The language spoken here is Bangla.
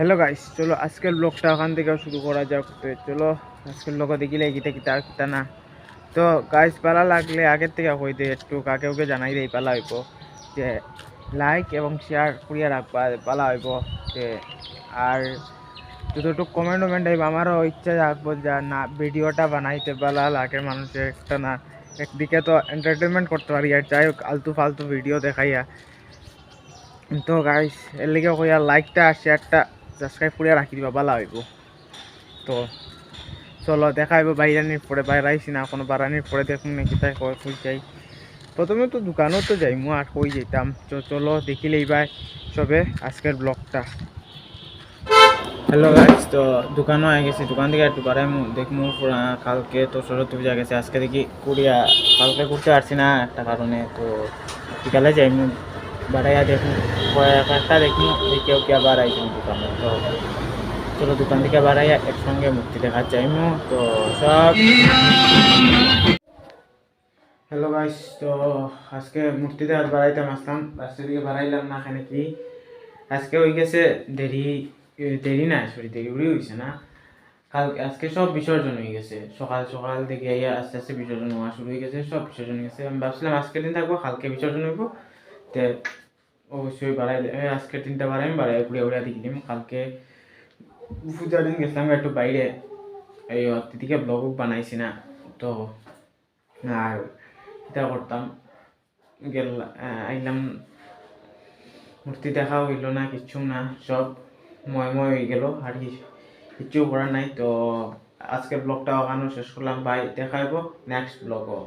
হ্যালো গাইস চলো, আজকের ব্লগটা ওখান থেকে শুরু করা যাক। তো চলো, আজকের ব্লগ দেখিলে গীতা আর কিতা না। তো গাইস পালা লাগলে আগের থেকে কই দে, একটু কাকে ওকে জানাই দেই, পালা হইব। যে লাইক এবং শেয়ার করিয়া রাখবা, পালা হইব। যে, আর যতটুকু কমেন্ট ওমেন্ট আইব আমারও ইচ্ছা রাখব যা, না, ভিডিওটা বানাইতে পালা, লাগে মানুষের একটা না, একদিকে তো এন্টারটেনমেন্ট করতে পারি, আর যাই হোক, আলতু ফালতু ভিডিও দেখাইয়া। তো গাইস এর লেগে কইয়া লাইকটা শেয়ারটা সাবস্ক্রাইব করিয়া রাখি দিবা ভালো হইব। তো চলো, দেখা হইব বাইরানির পরে, বাইরে আইসি না কোনো বারানির পরে দেখুন নাকি তাই কই যাই। প্রথমে তো দোকানও তো যাই মু আর কই যেতাম তো চলো দেখিলেই ভাই সবে আজকের ব্লগটা। হ্যালো গাইস তো দোকানও আই গেছি, দোকান থেকে একটু বাড়াই পুরা কালকে তো সরস্বতী পূজা গেছে, আজকে দেখি কুড়িয়া, কালকে করতে পারছি না একটা কারণে, তো বিকালে যাই বাড়াইয়া দেখুন কয়েকটা দেখি যে কেউ কে আবার আইছি দোকানে তো চলো দোকান থেকে বাড়াইয়া একসঙ্গে মূর্তি দেখা যাইমু তো সব হ্যালো গাইস তো আজকে মূর্তি দেখার বাড়াইতাম আসলাম রাস্তা দিকে বাড়াইলাম না এখানে কি আজকে হয়ে গেছে দেরি দেরি না সরি দেরি হয়েছে না কাল আজকে সব বিসর্জন হয়ে গেছে সকাল সকাল থেকে আস্তে আস্তে বিসর্জন হওয়া শুরু হয়ে গেছে সব বিসর্জন হয়ে গেছে আমি ভাবছিলাম আজকের দিন থাকব কালকে বিসর্জন হইব তে অবশ্যই বাড়াই আজকের দিনটা বাড়াই বাড়াই, ঘুরে ঘুরে দেখিলাম কালকে পূজার দিন গেছিলাম একটু বাইরে। এই অতিথিকে ব্লগ বানাইছি না, তো আর এটা করতাম। গেল আইলাম। মূর্তি দেখা হইল না কিচ্ছু না, সব ময় ময় হয়ে গেল। আর কি, কিচ্ছু করার নাই, তো আজকে ব্লগটা ওখানে শেষ করলাম। বাই দেখা হইব নেক্সট ব্লগও